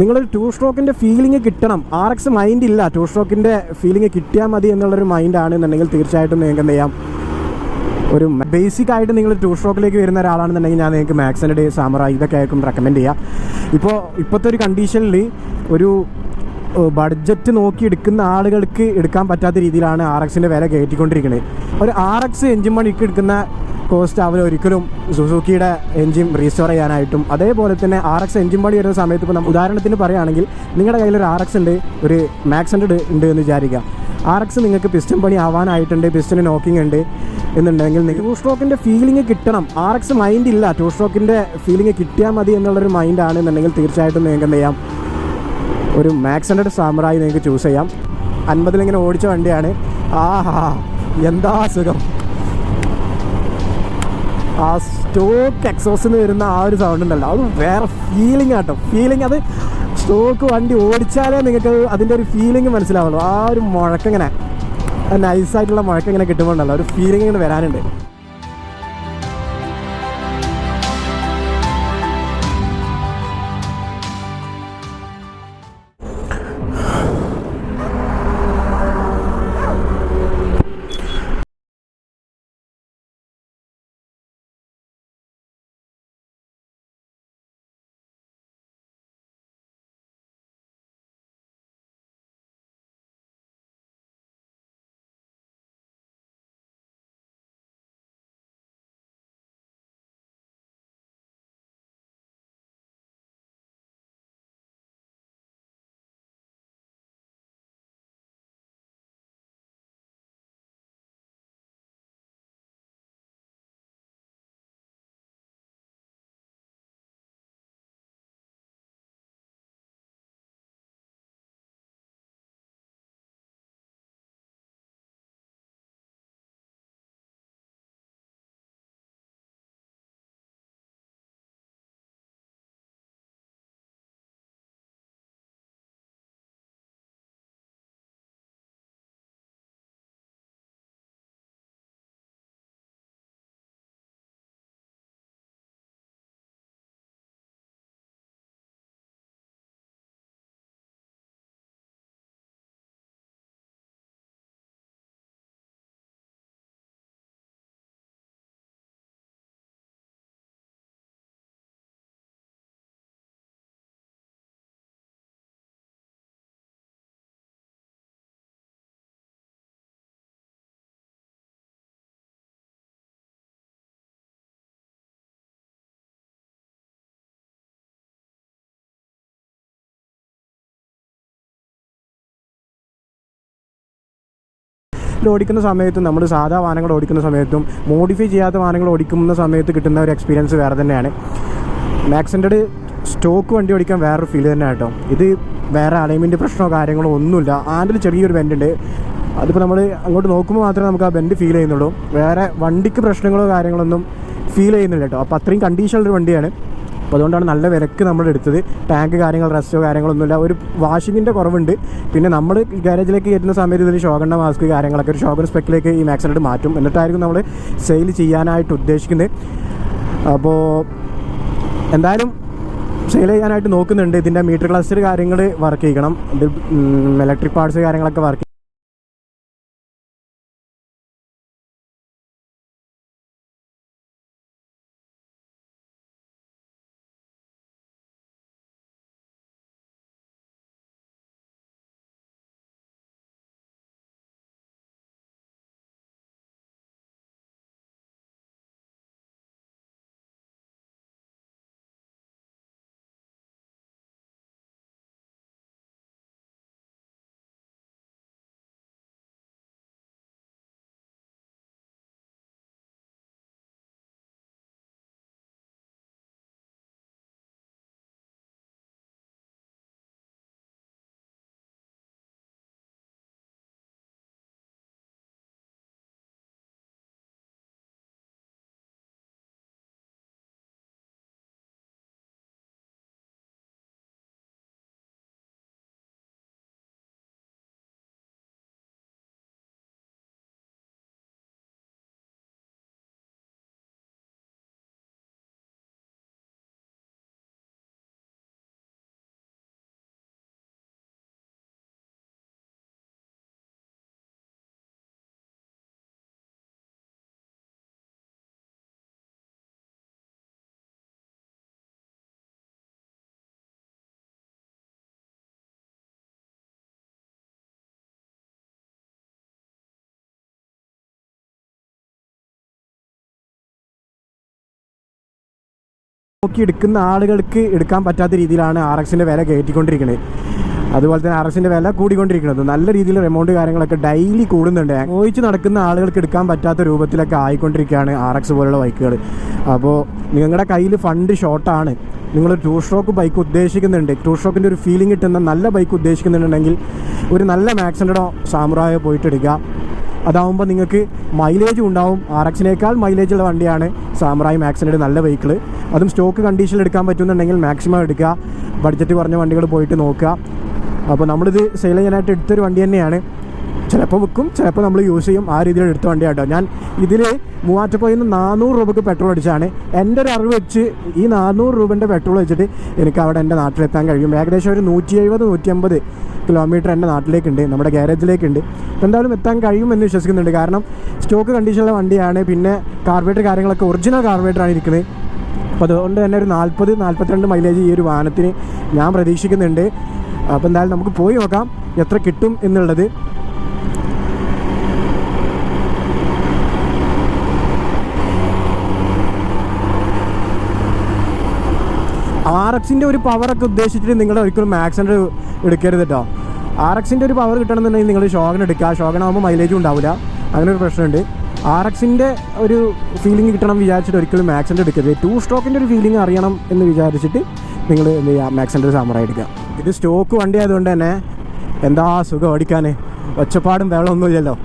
നിങ്ങളൊരു ടൂ സ്ട്രോക്കിന്റെ ഫീലിംഗ് കിട്ടണം. ആർ എക്സ് മൈൻഡ് ഇല്ല. ടൂ സ്ട്രോക്കിന്റെ ഫീലിംഗ് കിട്ടിയാൽ മതി എന്നുള്ളൊരു മൈൻഡ് ആണെന്നുണ്ടെങ്കിൽ തീർച്ചയായിട്ടും നിങ്ങൾക്ക് എന്ത് ചെയ്യാം? ഒരു ബേസിക് ആയിട്ട് നിങ്ങൾ ടൂ സ്ട്രോക്കിലേക്ക് വരുന്ന ഒരാളാണെന്നുണ്ടെങ്കിൽ ഞാൻ നിങ്ങൾക്ക് മാക്സിന്റെ ഡേ സാമറ ഇതൊക്കെ ആയിരിക്കും റെക്കമെൻഡ് ചെയ്യാം. ഇപ്പോൾ ഇപ്പോഴത്തെ ഒരു കണ്ടീഷനിൽ ഒരു ബഡ്ജറ്റ് നോക്കി എടുക്കുന്ന ആളുകൾക്ക് എടുക്കാൻ പറ്റാത്ത രീതിയിലാണ് ആർ എക്സിന്റെ വില കയറ്റിക്കൊണ്ടിരിക്കുന്നത് ഒരു ആർ എക്സ് എഞ്ചിൻ മണിക്ക് എടുക്കുന്ന കോസ്റ്റ് അവർ ഒരിക്കലും സുസുക്കിയുടെ എഞ്ചിൻ റീസ്റ്റോർ ചെയ്യാനായിട്ടും അതേപോലെ തന്നെ ആർ എക്സ് എഞ്ചിൻ പണി വരുന്ന സമയത്ത് ഇപ്പോൾ ഉദാഹരണത്തിന് പറയുകയാണെങ്കിൽ നിങ്ങളുടെ കയ്യിൽ ഒരു ആർ എക്സ് ഉണ്ട് ഒരു മാക്സ് ഹൺഡ്രഡ് ഉണ്ട് എന്ന് വിചാരിക്കാം ആർ എക്സ് നിങ്ങൾക്ക് പിസ്റ്റൺ പണി ആവാനായിട്ടുണ്ട് പിസ്റ്റന് നോക്കിംഗ് ഉണ്ട് എന്നുണ്ടെങ്കിൽ ടൂ സ്ട്രോക്കിന്റെ ഫീലിംഗ് കിട്ടണം. ആർ എക്സ് മൈൻഡ് ഇല്ല ടൂ സ്ട്രോക്കിന്റെ ഫീലിംഗ് കിട്ടിയാൽ മതി എന്നുള്ളൊരു മൈൻഡാണ് എന്നുണ്ടെങ്കിൽ തീർച്ചയായിട്ടും നിങ്ങൾക്ക് എന്ത് ചെയ്യാം? ഒരു മാക്സ് ഹൺഡ്രഡ് സാമറായി നിങ്ങൾക്ക് ചൂസ് ചെയ്യാം. അൻപതിലിങ്ങനെ ഓടിച്ച വണ്ടിയാണ്. ആഹാ എന്താ സുഖം? ആ സ്റ്റോക്ക് എക്സോസിൽ നിന്ന് വരുന്ന ആ ഒരു സൗണ്ട് ഉണ്ടല്ലോ. അത് വേറെ ഫീലിംഗ് ആട്ടോ ഫീലിംഗ് അത് സ്റ്റോക്ക് വണ്ടി ഓടിച്ചാലേ നിങ്ങൾക്ക് അതിന്റെ ഒരു ഫീലിംഗ് മനസ്സിലാവുള്ളൂ. ആ ഒരു മുഴക്കിങ്ങനെ നൈസായിട്ടുള്ള മുഴക്കിങ്ങനെ കിട്ടുമ്പോണ്ടല്ലോ. ഒരു ഫീലിംഗ് ഇങ്ങനെ വരാനുണ്ട്. ഓടിക്കുന്ന സമയത്തും നമ്മൾ സാധാ വാഹനങ്ങൾ ഓടിക്കുന്ന സമയത്തും മോഡിഫൈ ചെയ്യാത്ത വാഹനങ്ങൾ ഓടിക്കുന്ന സമയത്ത് കിട്ടുന്ന ഒരു എക്സ്പീരിയൻസ് വേറെ തന്നെയാണ്. മാക്സിന്റെ സ്റ്റോക്ക് വണ്ടി ഓടിക്കാൻ വേറൊരു ഫീൽ തന്നെ കേട്ടോ. ഇത് വേറെ അലൈൻമെന്റ് പ്രശ്നമോ കാര്യങ്ങളോ ഒന്നുമില്ല. ആൻഡിൽ ചെറിയൊരു ബെൻഡ് ഉണ്ട്. അതിപ്പോൾ നമ്മൾ അങ്ങോട്ട് നോക്കുമ്പോൾ മാത്രമേ നമുക്ക് ആ ബെൻഡ് ഫീൽ ചെയ്യുന്നുള്ളൂ. വേറെ വണ്ടിക്ക് പ്രശ്നങ്ങളോ കാര്യങ്ങളൊന്നും ഫീൽ ചെയ്യുന്നില്ല കേട്ടോ. അപ്പോൾ അത്രയും കണ്ടീഷനുള്ളൊരു വണ്ടിയാണ്. അപ്പോൾ അതുകൊണ്ടാണ് നല്ല വിലക്ക് നമ്മൾ എടുത്തത്. ടാങ്ക് കാര്യങ്ങൾ റെസ്റ്റോ കാര്യങ്ങളൊന്നുമില്ല. ഒരു വാഷിങ്ങിന്റെ കുറവുണ്ട്. പിന്നെ നമ്മൾ ഗാരേജിലേക്ക് കയറ്റുന്ന സമയത്ത് ഇതിൽ ഷോഗണ്ണ മാസ്ക് കാര്യങ്ങളൊക്കെ ഒരു ഷോഗൺ സ്പെക്കിലേക്ക് ഈ മാക്സിനോട് മാറ്റും. എന്നിട്ടായിരിക്കും നമ്മൾ സെയിൽ ചെയ്യാനായിട്ട് ഉദ്ദേശിക്കുന്നത്. അപ്പോൾ എന്തായാലും സെയിൽ ചെയ്യാനായിട്ട് നോക്കുന്നുണ്ട്. ഇതിന്റെ മീറ്റർ ക്ലസ്റ്റർ കാര്യങ്ങൾ വർക്ക് ചെയ്യണം. ഇത് ഇലക്ട്രിക് പാർട്സ് കാര്യങ്ങളൊക്കെ വർക്ക് നോക്കി എടുക്കുന്ന ആളുകൾക്ക് എടുക്കാൻ പറ്റാത്ത രീതിയിലാണ് ആർ എക്സിന്റെ വില കയറ്റിക്കൊണ്ടിരിക്കുന്നത് അതുപോലെ തന്നെ ആർ എക്സിന്റെ വില കൂടിക്കൊണ്ടിരിക്കുന്നത് നല്ല രീതിയിൽ എമൗണ്ട് കാര്യങ്ങളൊക്കെ ഡെയിലി കൂടുന്നുണ്ട്. ഓയിച്ച് നടക്കുന്ന ആളുകൾക്ക് എടുക്കാൻ പറ്റാത്ത രൂപത്തിലൊക്കെ ആയിക്കൊണ്ടിരിക്കുകയാണ് ആർ എക്സ് പോലുള്ള ബൈക്കുകൾ. അപ്പോൾ നിങ്ങളുടെ കയ്യിൽ ഫണ്ട് ഷോർട്ടാണ്. നിങ്ങൾ ടൂ സ്ട്രോക്ക് ബൈക്ക് ഉദ്ദേശിക്കുന്നുണ്ട്. ടൂ സ്ട്രോക്കിന്റെ ഒരു ഫീലിംഗ് കിട്ടുന്ന നല്ല ബൈക്ക് ഉദ്ദേശിക്കുന്നുണ്ടെങ്കിൽ ഒരു നല്ല മാക്സിന്റെ സാമ്രായോ പോയിട്ട് എടുക്കുക അതാവുമ്പോൾ നിങ്ങൾക്ക് മൈലേജും ഉണ്ടാവും. ആർ എക്സിനേക്കാൾ മൈലേജുള്ള വണ്ടിയാണ് സാമറായി മാക്സിന്റെ നല്ല വെഹിക്കിൾ അതും സ്റ്റോക്ക് കണ്ടീഷനിൽ എടുക്കാൻ പറ്റുന്നുണ്ടെങ്കിൽ മാക്സിമം എടുക്കുക. ബഡ്ജറ്റ് കുറഞ്ഞ വണ്ടികൾ പോയിട്ട് നോക്കുക. അപ്പോൾ നമ്മളിത് സെയിൽ ചെയ്യാനായിട്ട് എടുത്തൊരു വണ്ടി തന്നെയാണ്. ചിലപ്പോൾ വിൽക്കും ചിലപ്പോൾ നമ്മൾ യൂസ് ചെയ്യും. ആ രീതിയിൽ എടുത്ത വണ്ടിയാട്ടോ ഞാൻ ഇതിൽ മൂവാറ്റപ്പോയിൽ നിന്ന് നാനൂറ് രൂപയ്ക്ക് പെട്രോൾ അടിച്ചാണ് എന്റെ ഒരു അറിവ് വെച്ച് ഈ നാനൂറ് രൂപേന്റെ പെട്രോൾ വെച്ചിട്ട് എനിക്ക് അവിടെ എന്റെ നാട്ടിലെത്താൻ കഴിയും. ഏകദേശം ഒരു നൂറ്റി എഴുപത് നൂറ്റി അമ്പത് കിലോമീറ്റർ എന്റെ നാട്ടിലേക്കുണ്ട് നമ്മുടെ ഗ്യാരേജിലേക്കുണ്ട് എന്തായാലും എത്താൻ കഴിയുമെന്ന് വിശ്വസിക്കുന്നുണ്ട്. കാരണം സ്റ്റോക്ക് കണ്ടീഷനുള്ള വണ്ടിയാണ്. പിന്നെ കാർബേറ്റർ കാര്യങ്ങളൊക്കെ ഒറിജിനൽ കാർബേറ്ററാണ് ഇരിക്കുന്നത് അപ്പോൾ അതുകൊണ്ട് തന്നെ ഒരു നാൽപ്പത് നാൽപ്പത്തിരണ്ട് മൈലേജ് ഈ ഒരു വാഹനത്തിന് ഞാൻ പ്രതീക്ഷിക്കുന്നുണ്ട്. അപ്പോൾ എന്തായാലും നമുക്ക് പോയി നോക്കാം എത്ര കിട്ടും എന്നുള്ളത്. ആർ എക്സിന്റെ ഒരു പവറൊക്കെ ഉദ്ദേശിച്ചിട്ട് നിങ്ങൾ ഒരിക്കലും മാക്സിന്റെ എടുക്കരുത് കേട്ടോ ആർ എക്സിന്റെ ഒരു പവർ കിട്ടണമെന്നുണ്ടെങ്കിൽ നിങ്ങൾ ഷോഗൻ എടുക്കുക. ഷോഗൻ ആകുമ്പോൾ മൈലേജും ഉണ്ടാവില്ല. അങ്ങനെ ഒരു പ്രശ്നമുണ്ട്. ആർ എക്സിന്റെ ഒരു ഫീലിംഗ് കിട്ടണം വിചാരിച്ചിട്ട് ഒരിക്കലും മാക്സിന്റെ എടുക്കരുത്. ടു സ്ട്രോക്കിന്റെ ഒരു ഫീലിംഗ് അറിയണം എന്ന് വിചാരിച്ചിട്ട് നിങ്ങൾ എന്ത് ചെയ്യുക? മാക്സിന്റെ ഒരു സാമറ എടുക്കുക. ഇത് സ്റ്റോക്ക് വണ്ടി ആയതുകൊണ്ട് തന്നെ എന്താ സുഖം ഓടിക്കാൻ ഒച്ചപ്പാടും വെള്ളമൊന്നുമില്ലല്ലോ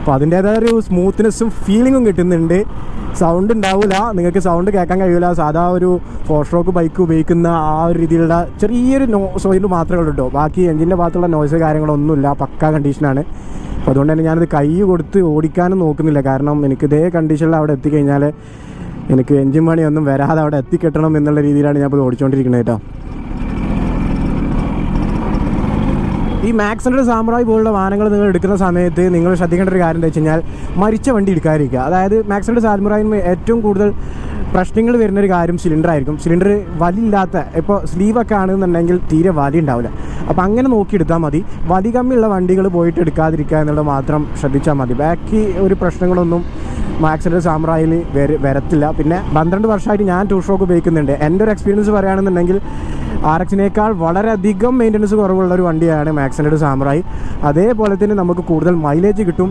അപ്പോൾ അതിന്റേതായ ഒരു സ്മൂത്ത്നെസ്സും ഫീലിങ്ങും കിട്ടുന്നുണ്ട്. സൗണ്ട് ഉണ്ടാവില്ല നിങ്ങൾക്ക് സൗണ്ട് കേൾക്കാൻ കഴിയില്ല സാധാ ഒരു ഫോർ സ്ട്രോക്ക് ബൈക്ക് ഉപയോഗിക്കുന്ന ആ ഒരു രീതിയിലുള്ള ചെറിയൊരു നോ സോയിൽ മാത്രമേ ഉള്ളൂ കേട്ടോ ബാക്കി എഞ്ചിന്റെ ഭാഗത്തുള്ള നോയ്സ് കാര്യങ്ങളൊന്നുമില്ല. പക്ക കണ്ടീഷനാണ് അപ്പോൾ അതുകൊണ്ട് തന്നെ ഞാനത് കൈ കൊടുത്ത് ഓടിക്കാനും നോക്കുന്നില്ല. കാരണം എനിക്ക് ഇതേ കണ്ടീഷനിൽ അവിടെ എത്തിക്കഴിഞ്ഞാൽ എനിക്ക് എഞ്ചിൻ പണിയൊന്നും വരാതെ അവിടെ എത്തിക്കെട്ടണം എന്നുള്ള രീതിയിലാണ് ഞാൻ ഇപ്പോൾ ഓടിച്ചുകൊണ്ടിരിക്കുന്നത് കേട്ടോ. ഈ മാക്സിന്റെ സാമ്പ്രായി പോലുള്ള വാഹനങ്ങൾ നിങ്ങൾ എടുക്കുന്ന സമയത്ത് നിങ്ങൾ ശ്രദ്ധിക്കേണ്ട ഒരു കാര്യം എന്താ വെച്ച് കഴിഞ്ഞാൽ മരിച്ച വണ്ടി എടുക്കാതിരിക്കുക. അതായത് മാക്സിന്റെ സാമ്പ്രായി ഏറ്റവും കൂടുതൽ പ്രശ്നങ്ങൾ വരുന്ന ഒരു കാര്യം സിലിണ്ടർ ആയിരിക്കും. സിലിണ്ടർ വലിയില്ലാത്ത ഇപ്പോൾ സ്ലീവൊക്കെ ആണെന്നുണ്ടെങ്കിൽ തീരെ വലി ഉണ്ടാവില്ല. അപ്പോൾ അങ്ങനെ നോക്കിയെടുത്താൽ മതി. വലി കമ്മിയുള്ള വണ്ടികൾ പോയിട്ട് എടുക്കാതിരിക്കുക എന്നുള്ളത് മാത്രം ശ്രദ്ധിച്ചാൽ മതി. ബാക്കി ഒരു പ്രശ്നങ്ങളൊന്നും മാക്സിന്റെ വര വരത്തില്ല. പിന്നെ പന്ത്രണ്ട് വർഷമായിട്ട് ഞാൻ ടൂ ഷോക്ക് ഉപയോഗിക്കുന്നുണ്ട്. എന്റെ ഒരു എക്സ്പീരിയൻസ് പറയുകയാണെന്നുണ്ടെങ്കിൽ ആർ എക്സിനേക്കാൾ വളരെയധികം മെയിന്റനൻസ് കുറവുള്ള ഒരു വണ്ടിയാണ് മാക്സിന്റെ സാമറായി അതേപോലെ തന്നെ നമുക്ക് കൂടുതൽ മൈലേജ് കിട്ടും.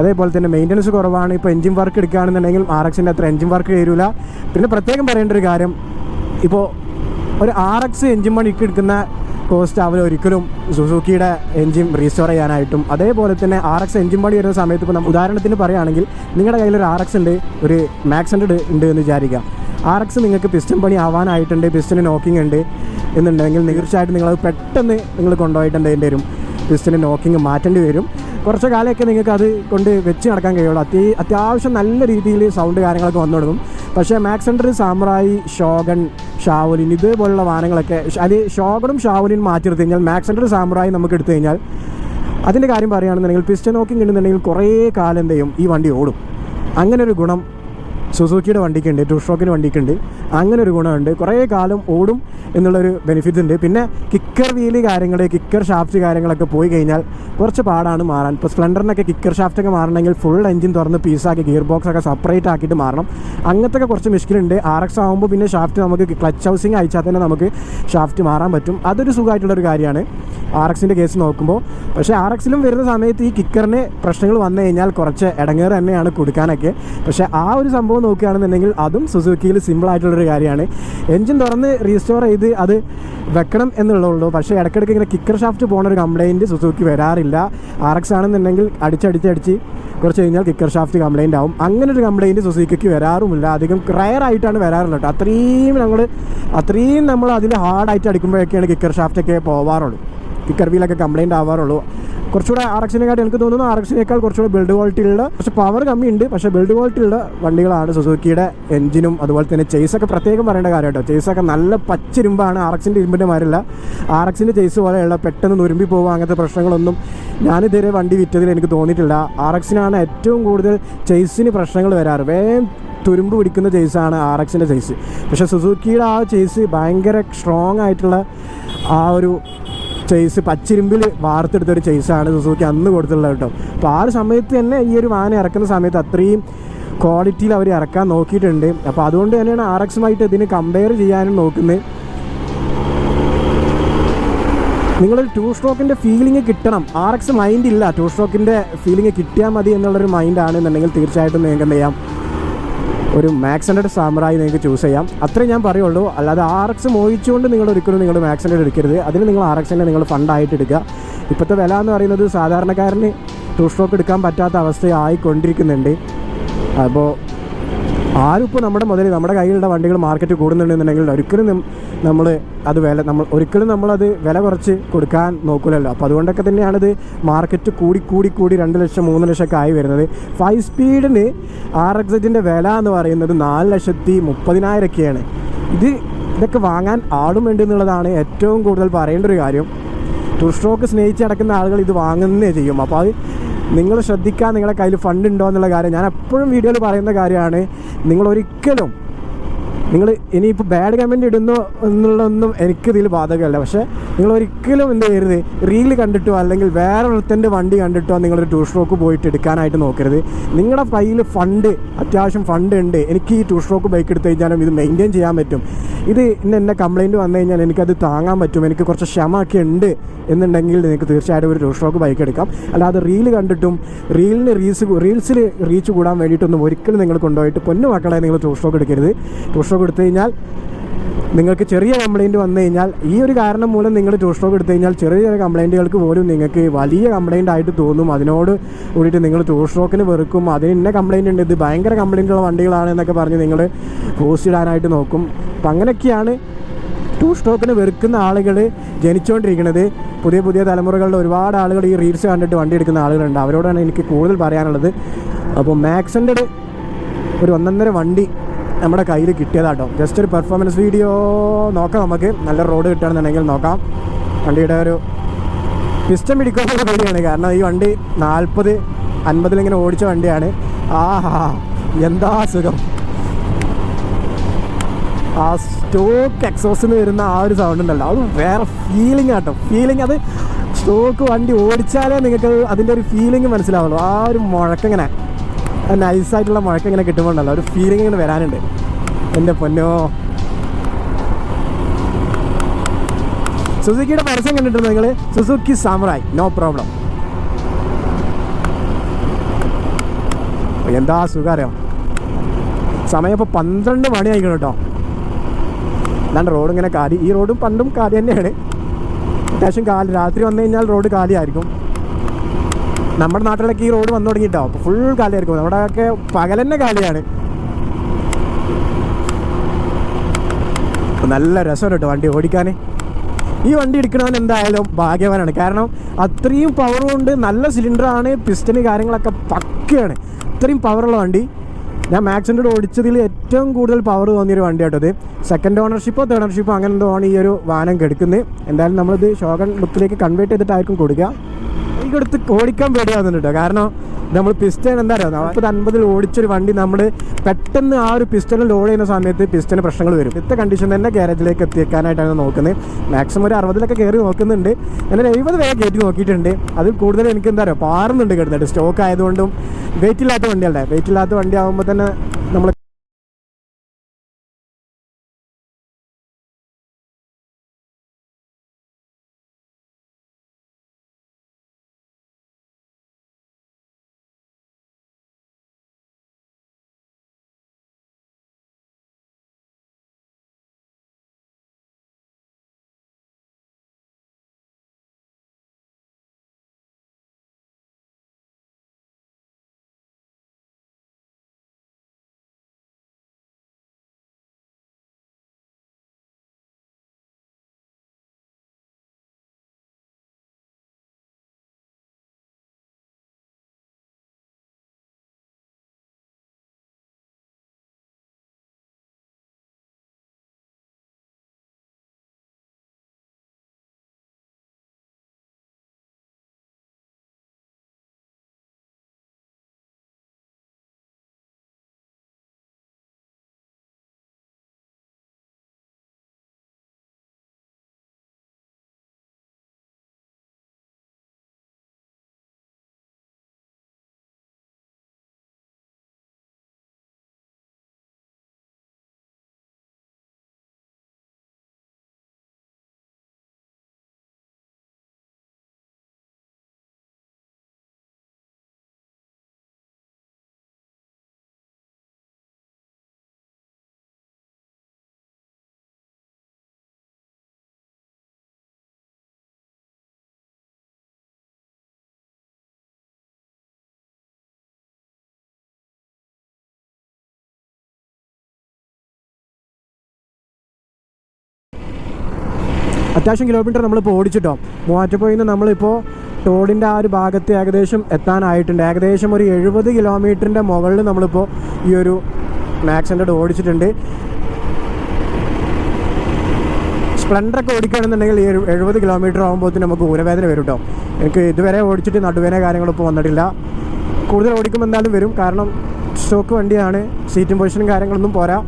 അതേപോലെ തന്നെ മെയിന്റനൻസ് കുറവാണ്. ഇപ്പോൾ എഞ്ചിൻ വർക്ക് എടുക്കുകയാണെന്നുണ്ടെങ്കിൽ ആർ എക്സിന്റെ അത്ര എഞ്ചിൻ വർക്ക് കയറില്ല പിന്നെ പ്രത്യേകം പറയേണ്ട ഒരു കാര്യം ഇപ്പോൾ ഒരു ആർ എക്സ് എഞ്ചിൻ പണിക്ക് എടുക്കുന്ന കോസ്റ്റ് അവർ ഒരിക്കലും സുസുക്കിയുടെ എഞ്ചിൻ റീസ്റ്റോർ ചെയ്യാനായിട്ടും അതേപോലെ തന്നെ ആർ എക്സ് എഞ്ചിൻ പണി വരുന്ന സമയത്ത് ഇപ്പോൾ ഉദാഹരണത്തിന് പറയുകയാണെങ്കിൽ നിങ്ങളുടെ കയ്യിൽ ഒരു ആർ എക്സ് ഉണ്ട് ഒരു മാക്സ് ഉണ്ട് എന്ന് വിചാരിക്കുക. ആർ എക്സ് നിങ്ങൾക്ക് പിസ്റ്റൻ പണി ആവാനായിട്ടുണ്ട് പിസ്റ്റന് നോക്കിംഗ് ഉണ്ട് എന്നുണ്ടെങ്കിൽ തീർച്ചയായിട്ടും നിങ്ങളത് പെട്ടെന്ന് നിങ്ങൾ കൊണ്ടുപോയിട്ട് എന്ത് ചെയ്യേണ്ടി വരും പിസ്റ്റന് നോക്കിംഗ് മാറ്റേണ്ടി വരും. കുറച്ച് കാലമൊക്കെ നിങ്ങൾക്ക് അത് കൊണ്ട് വെച്ച് നടക്കാൻ കഴിയുള്ളൂ. അത്യ അത്യാവശ്യം നല്ല രീതിയിൽ സൗണ്ട് കാര്യങ്ങളൊക്കെ വന്നു തുടങ്ങും. പക്ഷേ Max hundred Samurai Shogun Shaolin ഇതുപോലുള്ള വാഹനങ്ങളൊക്കെ അത് ഷോഗണും ഷാവുലിൻ മാറ്റി എടുത്തു കഴിഞ്ഞാൽ മാക്സ് ഹൺഡ്രഡ് സാമ്രായി നമുക്ക് എടുത്തു കഴിഞ്ഞാൽ അതിന്റെ കാര്യം പറയുകയാണെന്നുണ്ടെങ്കിൽ പിസ്റ്റൻ നോക്കിംഗ് ഉണ്ടെന്നുണ്ടെങ്കിൽ കുറേ കാലം എന്ത് ചെയ്യും? ഈ വണ്ടി ഓടും. അങ്ങനെ ഒരു ഗുണം സുസുക്കിയുടെ വണ്ടിക്കുണ്ട് ടു സ്ട്രോക്കിന്റെ വണ്ടിക്കുണ്ട്. അങ്ങനെ ഒരു ഗുണമുണ്ട്. കുറേ കാലം ഓടും എന്നുള്ളൊരു ബെനിഫിറ്റ് ഉണ്ട്. പിന്നെ കിക്കർ വീൽ കാര്യങ്ങൾ കിക്കർ ഷാഫ്റ്റ് കാര്യങ്ങളൊക്കെ പോയി കഴിഞ്ഞാൽ കുറച്ച് പാടാണ് മാറാൻ. ഇപ്പോൾ സ്പ്ലണ്ടറിനൊക്കെ കിക്കർ ഷാഫ്റ്റൊക്കെ മാറണമെങ്കിൽ ഫുൾ എഞ്ചിൻ തുറന്ന് പീസാക്കി ഗിയർ ബോക്സ് ഒക്കെ സെപ്പറേറ്റ് ആക്കിയിട്ട് മാറണം. അങ്ങനത്തെ കുറച്ച് മിഷ്കിലുണ്ട് ആർ എക്സ് ആകുമ്പോൾ പിന്നെ ഷാഫ്റ്റ് നമുക്ക് ക്ലച്ച് ഹൗസിങ് അയച്ചാൽ തന്നെ നമുക്ക് ഷാഫ്റ്റ് മാറാൻ പറ്റും. അതൊരു സുഖമായിട്ടുള്ളൊരു കാര്യമാണ് ആർ എക്സിന്റെ കേസ് നോക്കുമ്പോൾ പക്ഷേ ആർ എക്സിലും വരുന്ന സമയത്ത് ഈ കിക്കറിന് പ്രശ്നങ്ങൾ വന്നു കഴിഞ്ഞാൽ കുറച്ച് ഇടങ്ങേറ് തന്നെയാണ് കൊടുക്കാനൊക്കെ. പക്ഷേ ആ ഒരു സംഭവം നോക്കുകയാണെന്നുണ്ടെങ്കിൽ അതും സുസുക്കിയിൽ സിമ്പിൾ ആയിട്ടുള്ളൊരു കാര്യമാണ്. എഞ്ചിൻ തുറന്ന് റീസ്റ്റോർ ചെയ്ത് അത് വെക്കണം എന്നുള്ളതുള്ളൂ. പക്ഷേ ഇടയ്ക്കിടയ്ക്ക് ഇങ്ങനെ കിക്കർ ഷാഫ്റ്റ് പോകുന്ന ഒരു കംപ്ലയിന്റ് സുസുക്കി വരാറില്ല. ആർ എക്സ് ആണെന്നുണ്ടെങ്കിൽ അടിച്ചടിച്ചടിച്ച് കുറച്ച് കഴിഞ്ഞാൽ കിക്കർ ഷാഫ്റ്റ് കംപ്ലയിന്റ് ആവും. അങ്ങനെ ഒരു കംപ്ലയിന്റ് സുസുക്കിക്ക് വരാറുമില്ല. അധികം ആയിട്ടാണ് വരാറുള്ളത് കേട്ടോ. അത്രയും ഞങ്ങൾ അത്രയും നമ്മൾ അതിൽ ഹാർഡായിട്ട് അടിക്കുമ്പോഴൊക്കെയാണ് കിക്കർ ഷാഫ്റ്റൊക്കെ പോവാറുള്ളൂ. കിക്കർ കംപ്ലൈന്റ് ആവാറുള്ളൂ. കുറച്ചുകൂടെ ആർ എക്സിനെക്കാട്ട് എനിക്ക് തോന്നുന്നു ആർ എക്സിനേക്കാൾ കുറച്ചുകൂടെ ബിൽഡ് ക്വാളിറ്റി ഉള്ള പക്ഷെ പവർ കമ്മിയുണ്ട്. പക്ഷേ ബിൽഡ് ക്വാളിറ്റി ഉള്ള വണ്ടികളാണ് സുസുക്കിയുടെ എഞ്ചിനും അതുപോലെ തന്നെ ചേസൊക്കെ പ്രത്യേകം പറയേണ്ട കാര്യം കേട്ടോ ചേസൊക്കെ നല്ല പച്ചിരുമ്പാണ് ആർ എക്സിന്റെ ഇരുമ്പിന്റെ മാരില്ല. ആർ എക്സിന്റെ ചേസ് പോലെയുള്ള പെട്ടെന്ന് നുരുമ്പി പോകുക അങ്ങനത്തെ പ്രശ്നങ്ങളൊന്നും ഞാനിതുവരെ വണ്ടി വിറ്റതിൽ എനിക്ക് തോന്നിയിട്ടില്ല. ആർ എക്സിനാണ് ഏറ്റവും കൂടുതൽ ചേസിന് പ്രശ്നങ്ങൾ വരാറ്. വേഗം തുരുമ്പ് പിടിക്കുന്ന ചേസാണ് ആർ എക്സിന്റെ ചേസ് പക്ഷേ സുസുക്കിയുടെ ആ ചേസ് ഭയങ്കര സ്ട്രോങ് ആയിട്ടുള്ള ആ ഒരു ചേസ് പച്ചിരുമ്പിൽ വാർത്തെടുത്തൊരു ചെയ്സാണ് സുസുക്കി അന്ന് കൊടുത്തുള്ളത് കേട്ടോ. അപ്പോൾ ആ ഒരു സമയത്ത് തന്നെ ഈ ഒരു വാഹനം ഇറക്കുന്ന സമയത്ത് അത്രയും ക്വാളിറ്റിയിൽ അവർ ഇറക്കാൻ നോക്കിയിട്ടുണ്ട്. അപ്പോൾ അതുകൊണ്ട് തന്നെയാണ് ആർ എക്സുമായിട്ട് ഇതിന് കമ്പയർ ചെയ്യാനും നോക്കുന്നത്. നിങ്ങളൊരു ടൂ സ്ട്രോക്കിന്റെ ഫീലിംഗ് കിട്ടണം. ആർ എക്സ് മൈൻഡ് ഇല്ല. ടൂ സ്ട്രോക്കിന്റെ ഫീലിംഗ് കിട്ടിയാൽ മതി എന്നുള്ളൊരു മൈൻഡാണ് എന്നുണ്ടെങ്കിൽ തീർച്ചയായിട്ടും നിങ്ങൾക്ക് എന്ത് ചെയ്യാം? ഒരു മാക്സ് ഹൺഡ്രഡ് സാമ്രായി നിങ്ങൾക്ക് ചൂസ് ചെയ്യാം. അത്രേ ഞാൻ പറയുള്ളൂ. അല്ലാതെ ആർ എക്സ് മോഹിച്ചുകൊണ്ട് നിങ്ങൾ ഒരിക്കലും നിങ്ങൾ മാക്സ് ഹൺഡ്രഡ് എടുക്കരുത്. അതിന് നിങ്ങൾ ആർ എക്സിന്റെ നിങ്ങൾ ഫണ്ടായിട്ട് എടുക്കുക. ഇപ്പോഴത്തെ വില എന്ന് പറയുന്നത് സാധാരണക്കാരന് ടൂ സ്ട്രോക്ക് എടുക്കാൻ പറ്റാത്ത അവസ്ഥ അവസ്ഥയായിക്കൊണ്ടിരിക്കുന്നുണ്ട്. അപ്പോൾ ആരും ഇപ്പോൾ നമ്മുടെ മുതൽ നമ്മുടെ കയ്യിലുള്ള വണ്ടികൾ മാർക്കറ്റ് കൂടുന്നുണ്ടെന്നുണ്ടെങ്കിൽ ഒരിക്കലും നമ്മൾ അത് വില നമ്മൾ ഒരിക്കലും നമ്മളത് വില കുറച്ച് കൊടുക്കാൻ നോക്കില്ലല്ലോ അപ്പോൾ അതുകൊണ്ടൊക്കെ തന്നെയാണിത് മാർക്കറ്റ് കൂടി കൂടി കൂടി രണ്ട് ലക്ഷം മൂന്ന് ലക്ഷമൊക്കെ ആയി വരുന്നത്. ഫൈവ് സ്പീഡിന് ആർ എക്സറ്റിന്റെ വില എന്ന് പറയുന്നത് നാല് ലക്ഷത്തി മുപ്പതിനായിരമൊക്കെയാണ് ഇത് ഇതൊക്കെ വാങ്ങാൻ ആളും വേണ്ടി എന്നുള്ളതാണ് ഏറ്റവും കൂടുതൽ പറയേണ്ട ഒരു കാര്യം. ടു സ്ട്രോക്ക് സ്നേഹിച്ച് നടക്കുന്ന ആളുകൾ ഇത് വാങ്ങുന്നേ ചെയ്യും. അപ്പോൾ അത് നിങ്ങൾ ശ്രദ്ധിക്കാൻ നിങ്ങളുടെ കയ്യിൽ ഫണ്ട് ഉണ്ടോ എന്നുള്ള കാര്യം ഞാൻ എപ്പോഴും വീഡിയോയിൽ പറയുന്ന കാര്യമാണ്. നിങ്ങൾ ഒരിക്കലും നിങ്ങൾ ഇനിയിപ്പോൾ ബാഡ് കമന്റ് ഇടുന്നു എന്നുള്ളതൊന്നും എനിക്ക് ഇതിൽ ബാധകമല്ല. പക്ഷേ നിങ്ങൾ ഒരിക്കലും എന്ത് ചെയ്യരുത് റീൽ കണ്ടിട്ടോ അല്ലെങ്കിൽ വേറെ ഒരുത്തന്റെ വണ്ടി കണ്ടിട്ടോ നിങ്ങളൊരു ടൂ സ്ട്രോക്ക് പോയിട്ട് എടുക്കാനായിട്ട് നോക്കരുത്. നിങ്ങളുടെ കയ്യിൽ ഫണ്ട് അത്യാവശ്യം ഫണ്ട് ഉണ്ട്. എനിക്ക് ഈ ടൂ സ്ട്രോക്ക് ബൈക്ക് എടുത്തു കഴിഞ്ഞാലും ഇത് മെയിന്റെയിൻ ചെയ്യാൻ പറ്റും. ഇത് ഇന്ന് എന്നെ കംപ്ലയിന്റ് വന്നു കഴിഞ്ഞാൽ എനിക്കത് താങ്ങാൻ പറ്റും. എനിക്ക് കുറച്ച് ക്ഷമയൊക്കെ ഉണ്ട് എന്നുണ്ടെങ്കിൽ നിങ്ങൾക്ക് തീർച്ചയായിട്ടും ഒരു ടൂ സ്ട്രോക്ക് ബൈക്ക് എടുക്കാം. അല്ലാതെ റീൽ കണ്ടിട്ടും റീലിന് റീൽസ് റീൽസിൽ റീച്ച് കൂടാൻ വേണ്ടിയിട്ടൊന്നും ഒരിക്കലും നിങ്ങൾ കൊണ്ടുപോയിട്ട് പൊന്നു മക്കളെ നിങ്ങൾ ടൂ സ്ട്രോക്ക് എടുക്കരുത്. ടൂ സ്ട്രോക്ക് എടുത്തു കഴിഞ്ഞാൽ നിങ്ങൾക്ക് ചെറിയ കംപ്ലയിന്റ് വന്നു കഴിഞ്ഞാൽ ഈ ഒരു കാരണം മൂലം നിങ്ങൾ ടൂ സ്ട്രോക്ക് എടുത്തു കഴിഞ്ഞാൽ ചെറിയ ചെറിയ കംപ്ലയിന്റുകൾക്ക് പോലും നിങ്ങൾക്ക് വലിയ കംപ്ലയിന്റ് ആയിട്ട് തോന്നും. അതിനോട് കൂടിയിട്ട് നിങ്ങൾ ടൂ സ്ട്രോക്കിന് വെറുക്കും. അതിന് ഇന്ന കംപ്ലയിന്റ് ഉണ്ട്. ഇത് ഭയങ്കര കംപ്ലയിന്റ് ഉള്ള വണ്ടികളാണ് എന്നൊക്കെ പറഞ്ഞ് നിങ്ങൾ പോസ്റ്റ് ഇടാനായിട്ട് നോക്കും. അപ്പം അങ്ങനെയൊക്കെയാണ് ടൂ സ്ട്രോക്കിന് വെറുക്കുന്ന ആളുകൾ ജനിച്ചുകൊണ്ടിരിക്കുന്നത് പുതിയ പുതിയ തലമുറകളിൽ ഒരുപാട് ആളുകൾ ഈ റീൽസ് കണ്ടിട്ട് വണ്ടി എടുക്കുന്ന ആളുകളുണ്ട്. അവരോടാണ് എനിക്ക് കൂടുതൽ പറയാനുള്ളത്. അപ്പോൾ മാക്സിന്റെ ഒരു ഒന്നൊന്നര വണ്ടി നമ്മുടെ കയ്യിൽ കിട്ടിയതാട്ടോ. ജസ്റ്റ് ഒരു പെർഫോമൻസ് വീഡിയോ നോക്കാം നമുക്ക്. നല്ല റോഡ് കിട്ടുകയാണെന്നുണ്ടെങ്കിൽ നോക്കാം. വണ്ടിയുടെ ഒരു പിസ്റ്റം പിടിക്കാനുള്ള പേടിയാണ് കാരണം ഈ വണ്ടി നാൽപ്പത് അൻപതിലിങ്ങനെ ഓടിച്ച വണ്ടിയാണ്. ആഹാ എന്താ സുഖം. ആ സ്റ്റോക്ക് എക്സോസിന് വരുന്ന ആ ഒരു സൗണ്ട് ഉണ്ടല്ലോ. അത് വേറെ ഫീലിംഗ് ആട്ടോ. ഫീലിംഗ് അത് സ്റ്റോക്ക് വണ്ടി ഓടിച്ചാലേ നിങ്ങൾക്ക് അതിന്റെ ഒരു ഫീലിംഗ് മനസ്സിലാവുള്ളൂ. ആ ഒരു മുഴക്കിങ്ങനെ. നൈസായിട്ടുള്ള മുഴക്കം ഇങ്ങനെ കിട്ടുമ്പോണ്ടല്ലോ ഒരു ഫീലിംഗ് ഇങ്ങനെ വരാനുണ്ട്. എന്റെ പൊന്നോ. സുസുക്കിയുടെ പരസ്യം കണ്ടിട്ടുണ്ട് നിങ്ങൾ സുസുക്കി സാമറായ് നോ പ്രോബ്ലം എന്താ സുഖാരോ സമയം ഇപ്പോൾ പന്ത്രണ്ട് മണി ആയിക്കണം കേട്ടോ അല്ലാണ്ട് റോഡ് ഇങ്ങനെ കാലി. ഈ റോഡും പണ്ടും കാലി തന്നെയാണ്. അത്യാവശ്യം കാലി രാത്രി വന്നു കഴിഞ്ഞാൽ റോഡ് കാലിയായിരിക്കും. നമ്മുടെ നാട്ടിലൊക്കെ ഈ റോഡ് വന്നു തുടങ്ങിയിട്ടോ? അപ്പോൾ ഫുൾ കാലിയായിരിക്കും. നമ്മുടെ ഒക്കെ പകൽ തന്നെ കാലിയാണ്. നല്ല രസമാണ് കേട്ടോ വണ്ടി ഓടിക്കാൻ ഈ വണ്ടി എടുക്കണവൻ എന്തായാലും ഭാഗ്യവാനാണ്. കാരണം അത്രയും പവറും ഉണ്ട് നല്ല സിലിണ്ടറാണ് പിസ്റ്റന് കാര്യങ്ങളൊക്കെ പക്കയാണ്. അത്രയും പവറുള്ള വണ്ടി. ഞാൻ മാക്സിന്റെ ഓടിച്ചതിൽ ഏറ്റവും കൂടുതൽ പവർ തോന്നിയൊരു വണ്ടി കേട്ടോ ഇത്. സെക്കൻഡ് ഓണർഷിപ്പോ തേർഡ് ഓണർഷിപ്പോ അങ്ങനെ എന്തോ ആണ് ഈ ഒരു വാഹനം കെടുക്കുന്നത്. എന്തായാലും നമ്മളിത് ഷോഗൺ ബുക്കിലേക്ക് കൺവേർട്ട് ചെയ്തിട്ടായിരിക്കും കൊടുക്കുക. കൊടുത്ത് ഓടിക്കാൻ പേടിയാവുന്നുണ്ട് കേട്ടോ. കാരണം നമ്മൾ പിസ്റ്റൺ എന്താ പറയുക നാൽപ്പത് അൻപതിൽ ഓടിച്ചൊരു വണ്ടി നമ്മൾ പെട്ടെന്ന് ആ ഒരു പിസ്റ്റണിൽ ലോഡ് ചെയ്യുന്ന സമയത്ത് പിസ്റ്റന് പ്രശ്നങ്ങൾ വരും. ഇത്ത കണ്ടീഷൻ തന്നെ ഗ്യാരേജിലേക്ക് എത്തിക്കാനായിട്ടാണ് നോക്കുന്നത്. മാക്സിമം ഒരു അറുപതിലൊക്കെ കയറി നോക്കുന്നുണ്ട്. എന്നാൽ എഴുപത് വേഗം കയറ്റി നോക്കിയിട്ടുണ്ട്. അതിൽ കൂടുതൽ എനിക്ക് എന്താ പറയുക പാറുന്നുണ്ട് കിടന്നിട്ട് സ്റ്റോക്ക് ആയതുകൊണ്ടും വെയിറ്റ് ഇല്ലാത്ത വണ്ടിയല്ലേ വെയിറ്റ് ഇല്ലാത്ത വണ്ടി ആകുമ്പോൾ തന്നെ അത്യാവശ്യം കിലോമീറ്റർ നമ്മളിപ്പോൾ ഓടിച്ചിട്ടോ. മൂവാറ്റുപുഴയിൽ നിന്ന് നമ്മളിപ്പോൾ ടോഡിന്റെ ആ ഒരു ഭാഗത്ത് ഏകദേശം എത്താനായിട്ടുണ്ട്. ഏകദേശം ഒരു എഴുപത് കിലോമീറ്ററിന്റെ മുകളിൽ നമ്മളിപ്പോൾ ഈ ഒരു മാക്സിന്റെ ഓടിച്ചിട്ടുണ്ട്. സ്പ്ലെൻഡറൊക്കെ ഓടിക്കുകയാണെന്നുണ്ടെങ്കിൽ ഈ എഴുപത് കിലോമീറ്റർ ആകുമ്പോഴത്തേന് നമുക്ക് ഊരവേദന വരും കേട്ടോ എനിക്ക് ഇതുവരെ ഓടിച്ചിട്ട് നടുവേന കാര്യങ്ങളൊന്നും വന്നിട്ടില്ല. കൂടുതൽ ഓടിക്കുമ്പോൾ എന്തായാലും വരും. കാരണം സ്റ്റോക്ക് വണ്ടിയാണ്. സീറ്റും പൊസിഷനും കാര്യങ്ങളൊന്നും പോരാ.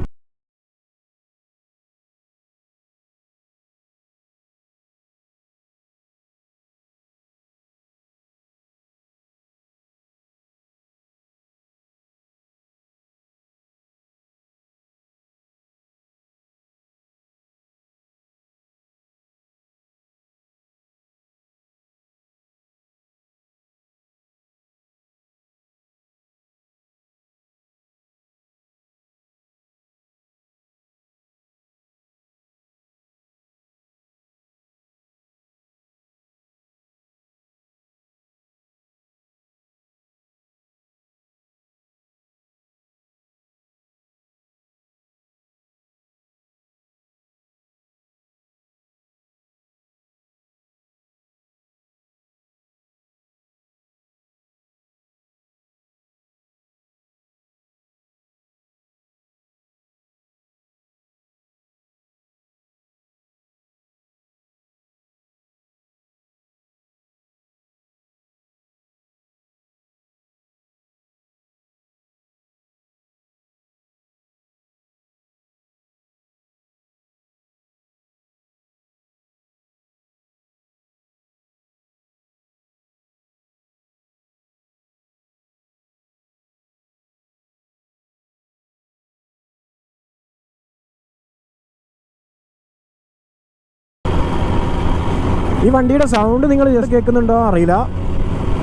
ഈ വണ്ടിയുടെ സൗണ്ട് നിങ്ങൾ ജസ്റ്റ് കേൾക്കുന്നുണ്ടോ അറിയില്ല.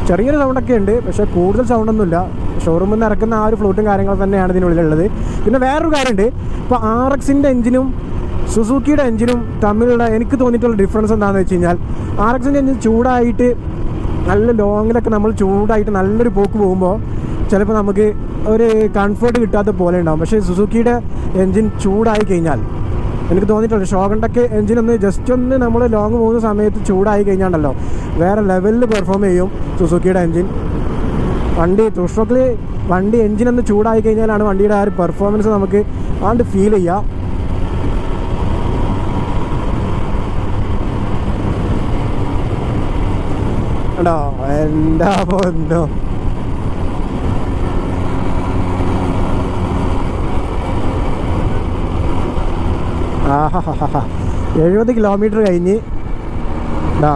ചെറിയൊരു സൗണ്ടൊക്കെ ഉണ്ട് പക്ഷേ കൂടുതൽ സൗണ്ടൊന്നുമില്ല ഷോറൂമിൽ നിന്ന് ഇറക്കുന്ന ആ ഒരു ഫ്ലൂട്ടും കാര്യങ്ങളും തന്നെയാണ് ഇതിനുള്ളിലുള്ളത് പിന്നെ വേറൊരു കാര്യമുണ്ട്. ഇപ്പോൾ ആർ എക്സിന്റെ എഞ്ചിനും സുസൂക്കിയുടെ എഞ്ചിനും തമ്മിലുള്ള എനിക്ക് തോന്നിയിട്ടുള്ള ഡിഫറൻസ് എന്താണെന്ന് വെച്ച് കഴിഞ്ഞാൽ ആർ എക്സിന്റെ എഞ്ചിൻ ചൂടായിട്ട് നല്ല ലോങ്ങിലൊക്കെ നമ്മൾ ചൂടായിട്ട് നല്ലൊരു പോക്ക് പോകുമ്പോൾ ചിലപ്പോൾ നമുക്ക് ഒരു കംഫർട്ട് കിട്ടാത്ത പോലെ ഉണ്ടാകും പക്ഷേ സുസുക്കിയുടെ എഞ്ചിൻ ചൂടായി കഴിഞ്ഞാൽ എനിക്ക് തോന്നിയിട്ടുണ്ട്. ഷോഗണ്ടൊക്കെ എഞ്ചിൻ ഒന്ന് ജസ്റ്റ് ഒന്ന് നമ്മൾ ലോങ് പോകുന്ന സമയത്ത് ചൂടായി കഴിഞ്ഞാണ്ടല്ലോ. വേറെ ലെവലിൽ പെർഫോം ചെയ്യും സുസുക്കിയുടെ എഞ്ചിൻ വണ്ടി തുഷ്ട്രോക്കിൽ വണ്ടി എഞ്ചിൻ ഒന്ന് ചൂടായി കഴിഞ്ഞാലാണ് വണ്ടിയുടെ ആ ഒരു പെർഫോമൻസ് നമുക്ക് ആണ്ട് ഫീൽ ചെയ്യാം. എന്താ പൊന്നോ? ആഹാ എഴുപത് കിലോമീറ്റർ കഴിഞ്ഞ്. ഡാ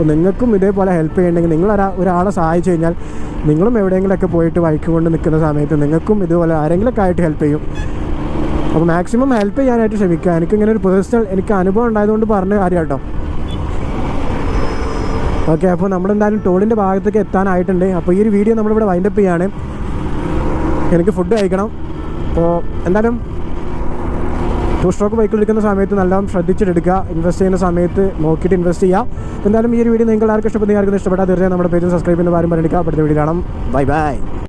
അപ്പോൾ നിങ്ങൾക്കും ഇതേപോലെ ഹെൽപ്പ് ചെയ്യണമെങ്കിൽ നിങ്ങൾ ഒരാളെ സഹായിച്ചു കഴിഞ്ഞാൽ നിങ്ങളും എവിടെയെങ്കിലുമൊക്കെ പോയിട്ട് വൈക്ക് കൊണ്ട് നിൽക്കുന്ന സമയത്ത് നിങ്ങൾക്കും ഇതുപോലെ ആരെങ്കിലുമൊക്കെ ആയിട്ട് ഹെൽപ്പ് ചെയ്യും. അപ്പോൾ മാക്സിമം ഹെൽപ്പ് ചെയ്യാനായിട്ട് ശ്രമിക്കുക. എനിക്കിങ്ങനെ ഒരു പേഴ്സണൽ എനിക്ക് അനുഭവം ഉണ്ടായതുകൊണ്ട് പറഞ്ഞ കാര്യം കേട്ടോ. ഓക്കെ അപ്പോൾ നമ്മളെന്തായാലും ടോളിന്റെ ഭാഗത്തേക്ക് എത്താനായിട്ടുണ്ട്. അപ്പോൾ ഈ ഒരു വീഡിയോ നമ്മളിവിടെ വൈൻഡപ്പ് ചെയ്യാണ് എനിക്ക് ഫുഡ് കഴിക്കണം. അപ്പോൾ എന്തായാലും ടു സ്ട്രോക്ക് ബൈക്ക് എടുക്കുന്ന സമയത്ത് നല്ലോണം ശ്രദ്ധിച്ചിട്ടെടുക്കുക. ഇൻവെസ്റ്റ് ചെയ്യുന്ന സമയത്ത് നോക്കിയിട്ട് ഇൻവെസ്റ്റ് ചെയ്യുക. എന്തായാലും ഈ ഒരു വീഡിയോ നിങ്ങൾ ആർക്കും ഇഷ്ടപ്പെടുന്ന ആർക്കും ഇഷ്ടപ്പെട്ടാൽ തീർച്ചയായും നമ്മുടെ പേജ് സബ്സ്ക്രൈബ് ചെയ്യുന്ന കാര്യം പറഞ്ഞിരിക്കുക. അടുത്ത വീഡിയോ കാണാം. Bye bye